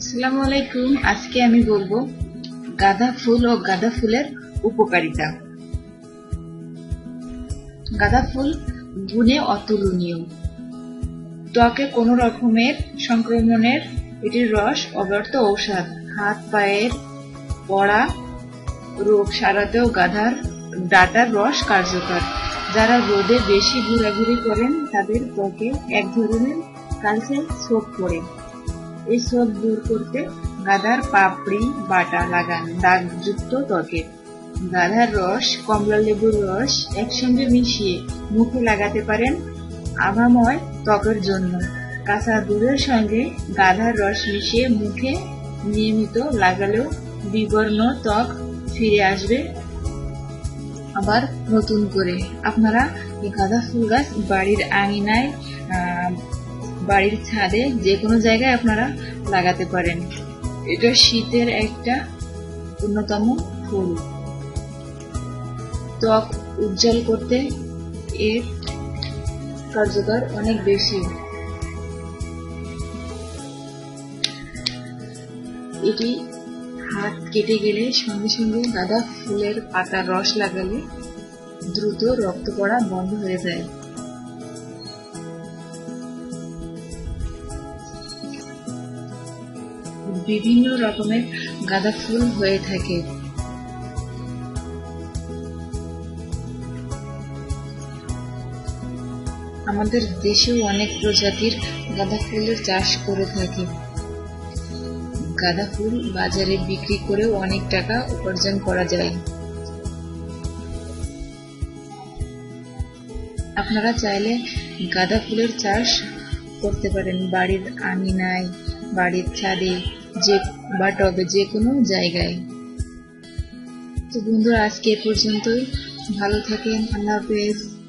আসসালামু আলাইকুম। আজকে আমি বলব গাঁদা ফুল ও গাঁদা ফুলের উপকারিতা। গাঁদা ফুল গুণে অতুলনীয়। ত্বকে কোনো রকমের সংক্রমণের এটির রস অব্যর্থ ঔষধ, হাত, পায়ের পড়া রোগ সারাতেও গাধার ডাটার রস কার্যকর। যারা রোদে বেশি ঘোরাঘুরি করেন, তাদের ত্বকে এক ধরনের কালচার ছোপ পড়ে ছোপ দূর করতে গাধার পাপড়ি, বাটা লাগান, দাগযুক্ত ত্বকে। গাধার রস, কমলা লেবুর রস একসঙ্গে মিশিয়ে মুখে লাগাতে পারেন আভাময় ত্বকের জন্য। কাঁচা দুধের সঙ্গে গাধার রস মিশিয়ে মুখে নিয়মিত লাগালেও বিবর্ণ ত্বক ফিরে আসবে আবার নতুন করে। আপনারা গাঁদা ফুল গাছ বাড়ির আঙিনায় বাড়ির ছাদে যে কোনো জায়গায় আপনারা লাগাতে পারেন। এটা শীতের একটা অন্যতম ফুল। ত্বক উজ্জ্বল করতে এর কার্যকর অনেক বেশি। এটি হাত কেটে গেলে সঙ্গে সঙ্গে গাঁদা ফুলের পাতার রস লাগালে দ্রুত রক্ত পড়া বন্ধ হয়ে যায়। বিভিন্ন রকমের গাঁদা ফুল হয়ে থাকে। আমাদের দেশেও অনেক প্রজাতির গাঁদা ফুলের চাষ করে থাকে। গাঁদা ফুল বাজারে বিক্রি করেও অনেক টাকা উপার্জন করা যায়। আপনারা চাইলে গাঁদা ফুলের চাষ করতে পারেন। বাড়ির আঙিনায়, বাড়ির ছাদে যে বা টবে যে কোনো জায়গায়। তো বন্ধুরা, আজকে এ পর্যন্তই। ভালো থাকেন। আল্লাহ হাফেজ।